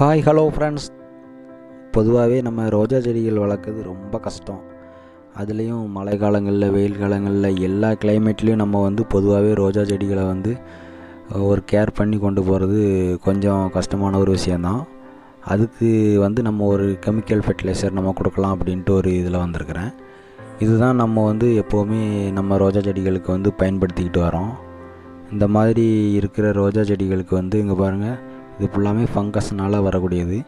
Hi hello friends பொதுவாகவே நம்ம ரோஜா செடிகள் வளர்க்குறது ரொம்ப கஷ்டம். அதுலேயும் மழை காலங்களில் வெயில் காலங்களில் எல்லா கிளைமேட்லேயும் நம்ம வந்து பொதுவாகவே ரோஜா செடிகளை வந்து ஒரு கேர் பண்ணி கொண்டு போகிறது கொஞ்சம் கஷ்டமான ஒரு விஷயந்தான் அதுக்கு வந்து நம்ம ஒரு கெமிக்கல் ஃபெர்டிலைசர் நம்ம கொடுக்கலாம் அப்படின்ட்டு ஒரு இதில் வந்திருக்கிறேன். இதுதான் நம்ம வந்து எப்போவுமே நம்ம ரோஜா செடிகளுக்கு வந்து பயன்படுத்திக்கிட்டு வரோம். இந்த மாதிரி இருக்கிற ரோஜா செடிகளுக்கு வந்து இங்கே பாருங்கள் இது ஃபுல்லாமே ஃபங்கஸ்னால் வரக்கூடியது.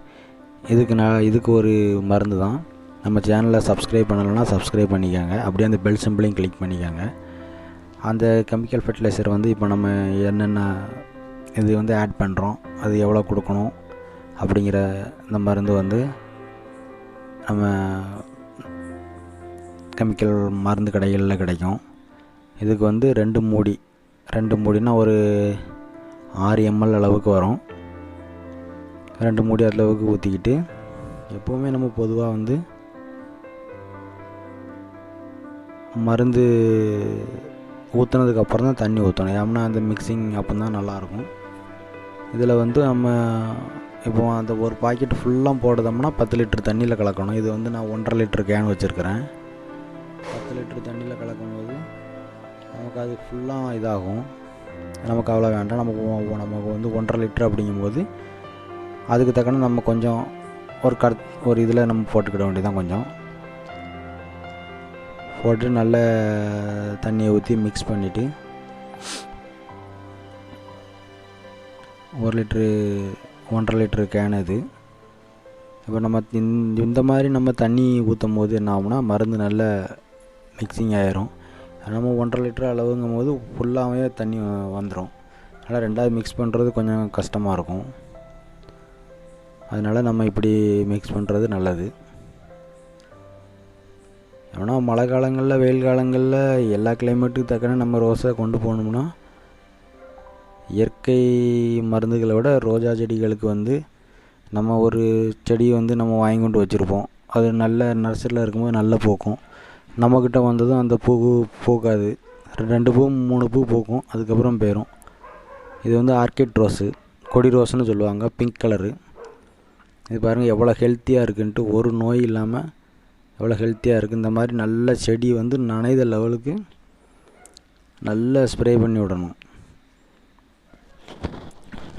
இதுக்கு நான் இதுக்கு ஒரு மருந்து தான். நம்ம சேனலை சப்ஸ்கிரைப் பண்ணலைன்னா சப்ஸ்கிரைப் பண்ணிக்கோங்க. அப்படியே அந்த பெல் சிம்பிளையும் கிளிக் பண்ணிக்கோங்க. அந்த கெமிக்கல் ஃபெர்டிலைசர் வந்து இப்போ நம்ம என்னென்ன இது வந்து ஆட் பண்ணுறோம் அது எவ்வளோ கொடுக்கணும் அப்படிங்கிற இந்த மருந்து வந்து நம்ம கெமிக்கல் மருந்து கடைகளில் கிடைக்கும். இதுக்கு வந்து ரெண்டு மூடி. ரெண்டு மூடினா ஒரு ஆறு எம்எல் அளவுக்கு வரும். ரெண்டு மூடி அளவுக்கு ஊற்றிக்கிட்டு எப்போவுமே நம்ம பொதுவாக வந்து மருந்து ஊற்றுனதுக்கப்புறம் தான் தண்ணி ஊற்றணும் ஏன்னா அந்த மிக்சிங் அப்போ தான் நல்லாயிருக்கும். இதில் வந்து நம்ம இப்போ அந்த ஒரு பாக்கெட் ஃபுல்லாக போடுதோம்னா பத்து லிட்டர் தண்ணியில் கலக்கணும். இது வந்து நான் ஒன்றரை லிட்டர் கேன் வச்சுருக்கிறேன். பத்து லிட்டர் தண்ணியில் கலக்கும்போது நமக்கு அது ஃபுல்லாக இதாகும். நமக்கு அவ்வளோ வேண்டாம். நமக்கு நமக்கு வந்து ஒன்றரை லிட்டர் அப்படிங்கும்போது அதுக்கு தக்கன நம்ம கொஞ்சம் ஒரு கட் ஒரு இதில் நம்ம போட்டுக்கிட வேண்டியதான் கொஞ்சம். போட்டு நல்ல தண்ணியை ஊற்றி மிக்ஸ் பண்ணிவிட்டு ஒரு லிட்ரு ஒன்றரை லிட்ரு கேன் இது இப்போ நம்ம இந்த இந்த மாதிரி நம்ம தண்ணி ஊற்றும் போது என்ன ஆகும்னா மருந்து நல்ல மிக்சிங் ஆயிரும். நம்ம ஒன்றரை லிட்டர் அளவுங்கும் போது ஃபுல்லாகவே தண்ணி வந்துடும் அதனால் ரெண்டாவது மிக்ஸ் பண்ணுறது கொஞ்சம் கஷ்டமாக இருக்கும். அதனால் நம்ம இப்படி மிக்ஸ் பண்ணுறது நல்லது. ஏன்னா மழை காலங்களில் வெயில் காலங்களில் எல்லா கிளைமேட்டுக்கு தக்கன நம்ம ரோஸை கொண்டு போகணும்னா இயற்கை மருந்துகளை விட ரோஜா செடிகளுக்கு வந்து நம்ம ஒரு செடியை வந்து நம்ம வாங்கி கொண்டு வச்சுருப்போம். அது நல்ல நர்சரியில் இருக்கும்போது நல்ல பூக்கும். நம்மக்கிட்ட வந்ததும் அந்த பூ பூக்காது. ரெண்டு பூ மூணு பூ பூக்கும். அதுக்கப்புறம் போயிடும் இது வந்து ஆர்கிட் ரோஸு. கொடி ரோஸ்னு சொல்லுவாங்க. Pink colour. இது பாருங்கள் எவ்வளோ ஹெல்த்தியாக இருக்குன்ட்டு ஒரு நோய் இல்லாமல் எவ்வளோ ஹெல்த்தியாக இருக்குது இந்த மாதிரி நல்ல செடி வந்து நனைத லெவலுக்கு நல்லா ஸ்ப்ரே பண்ணி விடணும்.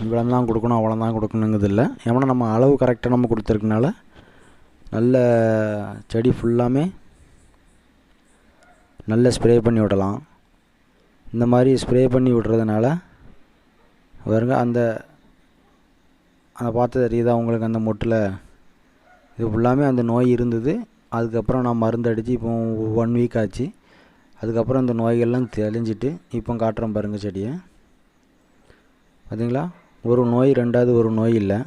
இவ்வளோ தான் கொடுக்கணும் அவ்வளோ தான் கொடுக்கணுங்கிறது இல்லை ஏன்னா நம்ம அளவு கரெக்டாக நம்ம கொடுத்துருக்கனால நல்ல செடி ஃபுல்லாமே நல்ல ஸ்ப்ரே பண்ணி விடலாம். இந்த மாதிரி ஸ்ப்ரே பண்ணி விடுறதுனால பாருங்க அந்த அதை பார்த்து தெரியுதா உங்களுக்கு அந்த மொட்டில்? இது ஃபுல்லாமே அந்த நோய் இருந்தது. அதுக்கப்புறம் நான் மருந்து அடித்து இப்போ ஒன் வீக் ஆச்சு. அதுக்கப்புறம் அந்த நோய்கள்லாம் தெளிஞ்சிட்டு இப்போ காட்டுறேன் பாருங்கள் செடியை. பார்த்தீங்களா ஒரு நோய் ரெண்டாவது ஒரு நோய் இல்லை.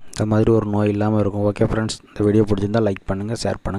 இந்த மாதிரி ஒரு நோய் இல்லாமல் இருக்கும். ஓகே ஃப்ரெண்ட்ஸ் இந்த வீடியோ பிடிச்சிருந்தால் லைக் பண்ணுங்கள் ஷேர் பண்ணுங்கள்